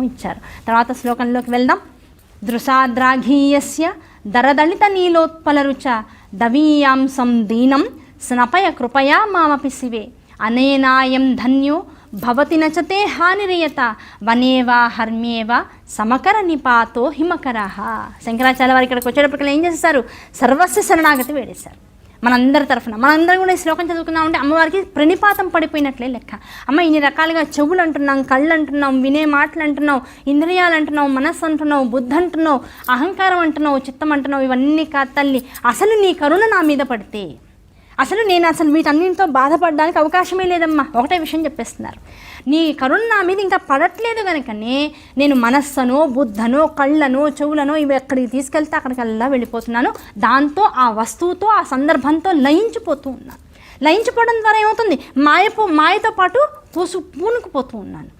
శ్లోకం ఇచ్చారు. తర్వాత శ్లోకంలోకి వెళ్దాం. దృశాద్రాఘీయస్య దరదళిత నీలోత్పలరుచ దవీయాంసం దీనం స్నపయ కృపయా మామపి శివే. అనేనాయం ధన్యో భవతి నచతే హానిరియత వనేవా హర్మ్యేవ సమకర నిపాతో హిమకరః. శంకరాచార్య వారు ఇక్కడికి వచ్చేటప్పటికల్లా ఏం చేస్తారు సర్వస్వ శరణాగతి వేడేశారు. మనందరి తరఫున. మనందరం కూడా ఈ శ్లోకం చదువుకున్నామంటే అమ్మవారికి ప్రణిపాతం పడిపోయినట్లే లెక్క. అమ్మ ఇన్ని రకాలుగా చెవులు అంటున్నాం కళ్ళు అంటున్నాం వినే మాటలు అంటున్నావు ఇంద్రియాలు అంటున్నావు మనస్సు అంటున్నావు బుద్ధి అంటున్నావు అహంకారం అంటున్నావు చిత్తం అంటున్నావు ఇవన్నీ కా తల్లి. అసలు నీ కరుణ నా మీద పడితే అసలు నేను అసలు వీటన్నింటితో బాధపడడానికి అవకాశమే లేదమ్మా. ఒకటే విషయం చెప్పేస్తున్నారు. నీ కరుణ నా మీద ఇంకా పడట్లేదు కనుకనే నేను మనస్సనో బుద్ధనో కళ్ళనో చెవులనో ఇవి ఎక్కడికి తీసుకెళ్తే అక్కడికల్లా వెళ్ళిపోతున్నాను. దాంతో ఆ వస్తువుతో ఆ సందర్భంతో లయించిపోతూ ఉన్నాను. లయించిపోవడం ద్వారా ఏమవుతుంది? మాయపో మాయతో పాటు పూసు పూనుకుపోతూ ఉన్నాను.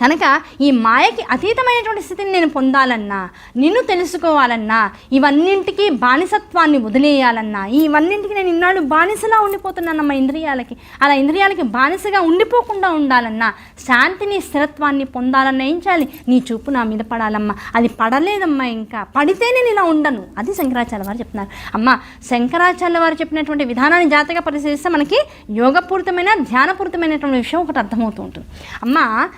కనుక ఈ మాయకి అతీతమైనటువంటి స్థితిని నేను పొందాలన్నా నిన్ను తెలుసుకోవాలన్నా ఇవన్నింటికి బానిసత్వాన్ని వదిలేయాలన్నా ఇవన్నింటికి నేను ఇన్నాళ్ళు బానిసలా ఉండిపోతున్నానమ్మ ఇంద్రియాలకి. అలా ఇంద్రియాలకి బానిసగా ఉండిపోకుండా ఉండాలన్నా శాంతిని స్థిరత్వాన్ని పొందాలన్నా ఏం చేయాలి? నీ చూపు నా మీద పడాలమ్మా. అది పడలేదమ్మా ఇంకా. పడితే నేను ఇలా ఉండను. అది శంకరాచార్య వారు చెప్తున్నారు. అమ్మ శంకరాచార్య వారు చెప్పినటువంటి విధానాన్ని జాతగా పరిశీలిస్తే మనకి యోగపూరితమైన ధ్యానపూరితమైనటువంటి విషయం ఒకటి అర్థమవుతూ ఉంటుంది. అమ్మ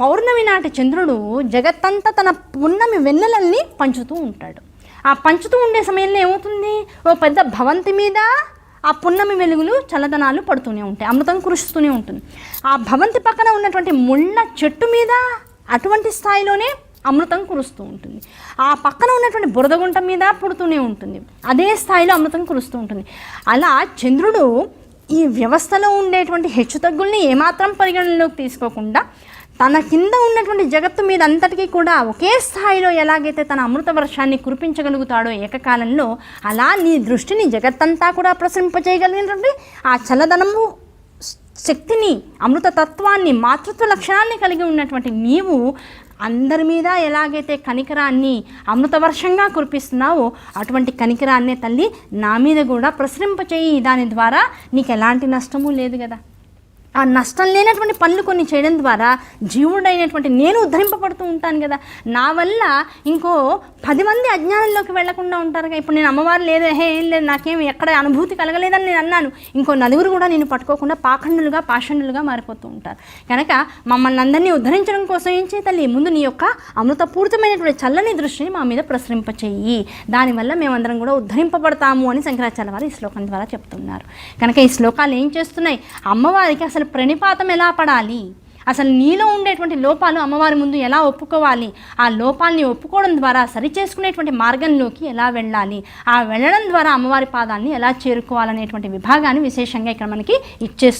పౌర్ణమి నాటి చంద్రుడు జగత్తంతా తన పున్నమి వెన్నెలల్ని పంచుతూ ఉంటాడు. ఆ పంచుతూ ఉండే సమయంలో ఏమవుతుంది? ఓ పెద్ద భవంతి మీద ఆ పున్నమి వెలుగులు చల్లదనాలు పడుతూనే ఉంటాయి. అమృతం కురుస్తూనే ఉంటుంది. ఆ భవంతి పక్కన ఉన్నటువంటి ముళ్ళ చెట్టు మీద అటువంటి స్థాయిలోనే అమృతం కురుస్తూ ఉంటుంది. ఆ పక్కన ఉన్నటువంటి బురదగుంట మీద పుడుతూనే ఉంటుంది. అదే స్థాయిలో అమృతం కురుస్తూ ఉంటుంది. అలా చంద్రుడు ఈ వ్యవస్థలో ఉండేటువంటి హెచ్చుతగ్గుల్ని ఏమాత్రం పరిగణనలోకి తీసుకోకుండా తన కింద ఉన్నటువంటి జగత్తు మీద అంతటికీ కూడా ఒకే స్థాయిలో ఎలాగైతే తన అమృత వర్షాన్ని కురిపించగలుగుతాడో ఏకకాలంలో అలా నీ దృష్టిని జగత్తంతా కూడా ప్రసరింపజేయగలిగినటువంటి ఆ చల్లదనము శక్తిని అమృత తత్వాన్ని మాతృత్వ లక్షణాన్ని కలిగి ఉన్నటువంటి నీవు అందరి మీద ఎలాగైతే కనికరాన్ని అమృతవర్షంగా కురిపిస్తున్నావో అటువంటి కనికరాన్నే తల్లి నా మీద కూడా ప్రసరింపచేయి. దాని ద్వారా నీకు ఎలాంటి నష్టము లేదు కదా. ఆ నష్టం లేనటువంటి పనులు కొన్ని చేయడం ద్వారా జీవుడైనటువంటి నేను ఉద్ధరింపబడుతూ ఉంటాను కదా. నా వల్ల ఇంకో పది మంది అజ్ఞానంలోకి వెళ్ళకుండా ఉంటారు కదా ఇప్పుడు నేను అమ్మవారు లేదు హే ఏం లేదు నాకేం ఎక్కడ అనుభూతి కలగలేదని నేను అన్నాను. ఇంకో నలుగురు కూడా నేను పట్టుకోకుండా పాఖండులుగా పాషండులుగా మారిపోతూ ఉంటారు. కనుక మమ్మల్ని అందరినీ ఉద్ధరించడం కోసం ఏం చేయ తల్లి? ముందు నీ యొక్క అమృతపూరితమైనటువంటి చల్లని దృష్టిని మా మీద ప్రసరింపచేయి. దానివల్ల మేమందరం కూడా ఉద్ధరింపబడతాము అని శంకరాచార్య వారు ఈ శ్లోకం ద్వారా చెప్తున్నారు. కనుక ఈ శ్లోకాలు ఏం చేస్తున్నాయి? అమ్మవారికి అసలు ప్రణిపాతం ఎలా పడాలి? అసలు నీలో ఉండేటువంటి లోపాలు అమ్మవారి ముందు ఎలా ఒప్పుకోవాలి? ఆ లోపాలని ఒప్పుకోవడం ద్వారా సరిచేసుకునేటువంటి మార్గంలోకి ఎలా వెళ్ళాలి? ఆ వెళ్ళడం ద్వారా అమ్మవారి పాదాన్ని ఎలా చేరుకోవాలనేటువంటి విభాగాన్ని విశేషంగా ఇక్కడ మనకి ఇచ్చేస్తుంది